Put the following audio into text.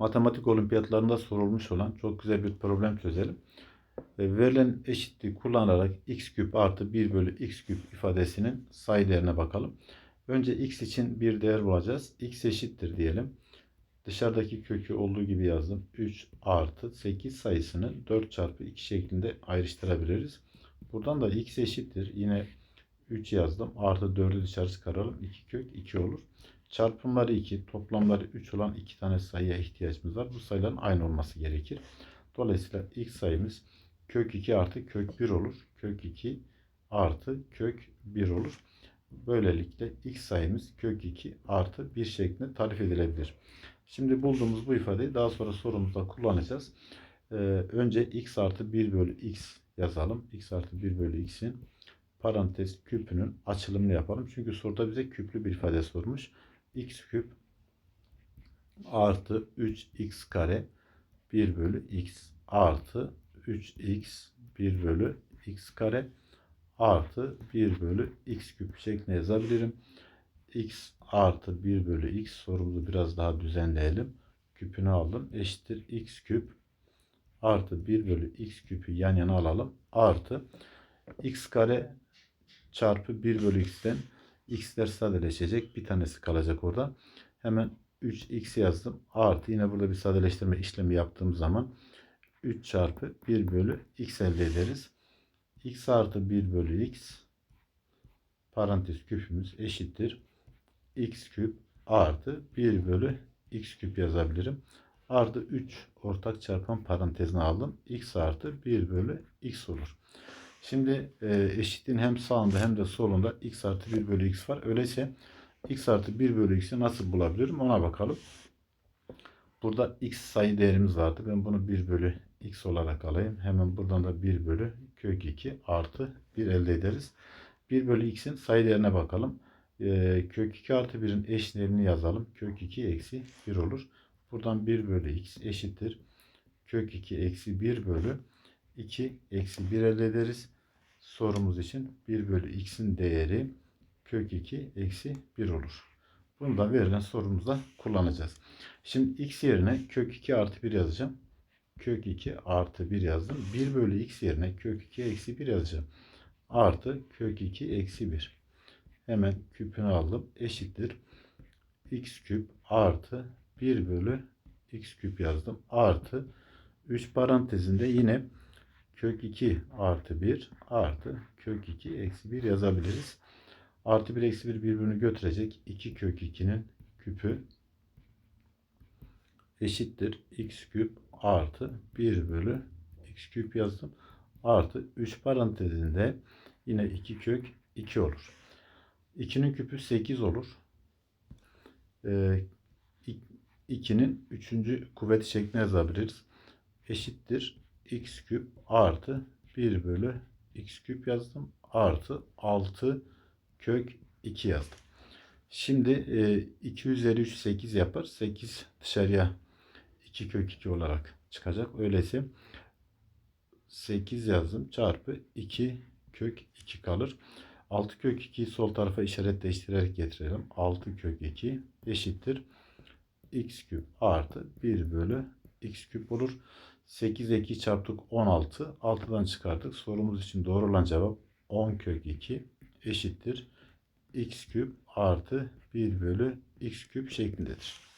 matematik olimpiyatlarında sorulmuş olan çok güzel bir problem çözelim. E, Verilen eşitliği kullanarak x küp artı 1 bölü x küp ifadesinin sayı değerine bakalım. Önce x için bir değer bulacağız. x eşittir diyelim. Dışarıdaki kökü olduğu gibi yazdım. 3 artı 8 sayısını 4 çarpı 2 şeklinde ayrıştırabiliriz. Buradan da x eşittir. Yine 3 yazdım. Artı 4'ü dışarı çıkaralım. 2 kök 2 olur. Çarpımları 2, toplamları 3 olan 2 tane sayıya ihtiyacımız var. Bu sayıların aynı olması gerekir. Dolayısıyla ilk sayımız kök 2 artı kök 1 olur. Kök 2 artı kök 1 olur. Böylelikle x sayımız kök 2 artı 1 şeklinde tarif edilebilir. Şimdi bulduğumuz bu ifadeyi daha sonra sorumuzda kullanacağız. Ee, önce x artı 1 bölü x yazalım. x artı 1 bölü x'in parantez küpünün açılımını yapalım. Çünkü soruda bize küplü bir ifade sormuş. X küp artı 3x kare 1 bölü x artı 3x 1 bölü x kare artı 1 bölü x küp şeklinde yazabilirim. x artı 1 bölü x sorumuzu biraz daha düzenleyelim. Küpünü aldım. Eşittir x küp artı 1 bölü x küpü yan yana alalım. Artı x kare çarpı 1 bölü x'ten x'ler sadeleşecek. Bir tanesi kalacak orada. Hemen 3x yazdım. Artı yine burada bir sadeleştirme işlemi yaptığım zaman 3 çarpı 1 bölü x elde ederiz. x artı 1 bölü x parantez küpümüz eşittir. x küp artı 1 bölü x küp yazabilirim. Artı 3 ortak çarpan parantezine aldım. x artı 1 bölü x olur. Şimdi e, eşitliğin hem sağında hem de solunda x artı 1 bölü x var. Öyleyse x artı 1 bölü x'i nasıl bulabilirim ona bakalım. Burada x sayı değerimiz vardı. Ben bunu 1 bölü x olarak alayım. Hemen buradan da 1 bölü kök 2 artı 1 elde ederiz. 1 bölü x'in sayı değerine bakalım. Ee, kök 2 artı 1'in eşlerini yazalım. Kök 2 eksi 1 olur. Buradan 1 bölü x eşittir. Kök 2 eksi 1 bölü 2 eksi 1 elde ederiz. Sorumuz için 1 bölü x'in değeri kök 2 eksi 1 olur. Bunu da verilen sorumuzda kullanacağız. Şimdi x yerine kök 2 artı 1 yazacağım. Kök 2 artı 1 yazdım. 1 bölü x yerine kök 2 eksi 1 yazacağım. Artı kök 2 eksi 1. Hemen küpünü aldım. Eşittir. x küp artı 1 bölü x küp yazdım. Artı 3 parantezinde yine kök 2 artı 1 artı kök 2 eksi 1 yazabiliriz. Artı 1 eksi 1 birbirini götürecek. 2 kök 2'nin küpü eşittir. x küp artı 1 bölü x küp yazdım. Artı 3 parantezinde yine 2 kök 2 olur. 2'nin küpü 8 olur. Ee, 2'nin 3. kuvveti şeklinde yazabiliriz. Eşittir. X küp artı 1 bölü x küp yazdım. Artı 6 kök 2 yazdım. Şimdi e, 2 üzeri 3 8 yapar. 8 dışarıya 2 kök 2 olarak çıkacak. Öyleyse 8 yazdım çarpı 2 kök 2 kalır. 6 kök 2'yi sol tarafa işaret değiştirerek getirelim. 6 kök 2 eşittir. x küp artı 1 bölü x küp olur. 8 2 çarptık 16. 6'dan çıkardık. Sorumuz için doğru olan cevap 10 kök 2 eşittir. x küp artı 1 bölü x küp şeklindedir.